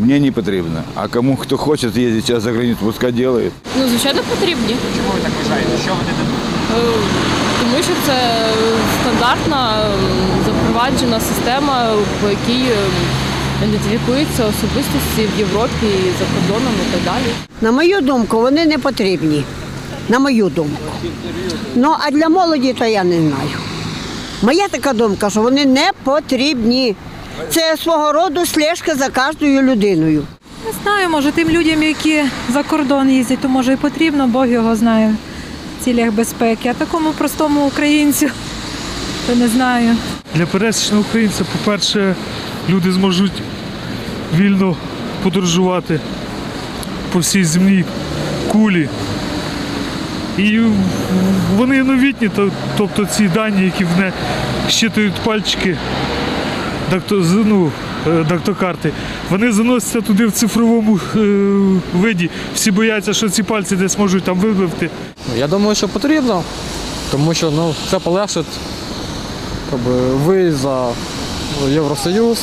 Мне не потрібно. А кому хто хоче їздити зараз за границю, пускай делает. Ну, звичайно, потрібні. Чому ви так вважаєте? Що вони дадуть? Е, Тому що це стандартна е, запроваджена система, по якій е, ідентифікуються особистості в Європі, за кордоном і так далі. На мою думку, вони не потрібні. На мою думку. Ну, а для молоді то я не знаю. Моя така думка, що вони не потрібні. Це свого роду слежка за кожною людиною. Не знаю, може тим людям, які за кордон їздять, то може і потрібно, Бог його знає в цілях безпеки. А такому простому українцю, то не знаю. Для пересічного українця, по-перше, люди зможуть вільно подорожувати по всій земній кулі. І вони новітні, тобто ці дані, які в не щитують пальчики ну, дактокарти, вони заносяться туди в цифровому е, виді. Всі бояться, що ці пальці десь можуть там вибивти. Я думаю, що потрібно, тому що ну, це полегшить виїзд за Євросоюз.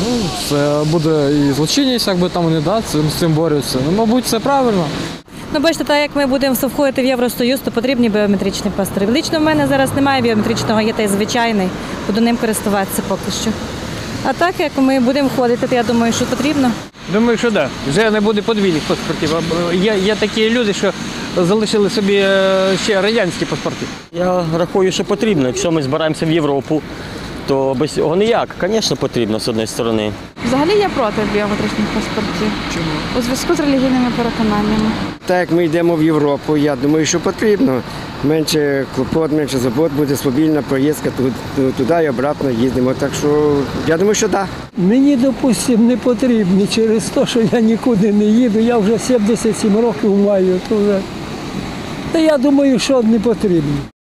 Ну, це буде і злочинність, якби там вони да, з цим борються. Ну, мабуть, це правильно. Ну, бачите, так як ми будемо входити в Євросоюз, то потрібні біометричні паспорти. Лично в мене зараз немає біометричного, є той звичайний, буду ним користуватися поки що. А так як ми будемо входити, то я думаю, що потрібно. Думаю, що так. Да. Вже не буде подвійних паспортів. Є, є такі люди, що залишили собі е, ще радянські паспорти. Я рахую, що потрібно. Якщо ми збираємося в Європу, то без цього ніяк. Звісно, потрібно з однієї сторони. Взагалі я проти біометричних паспортів. Чому? У зв'язку з релігійними переконаннями. Так як ми йдемо в Європу, я думаю, що потрібно. Менше клопот, менше забот, буде свобільна проїздка туди, і обратно їздимо. Так що я думаю, що так. Мені, допустимо, не потрібні через те, що я нікуди не їду. Я вже 77 років маю. То вже... Та я думаю, що не потрібно.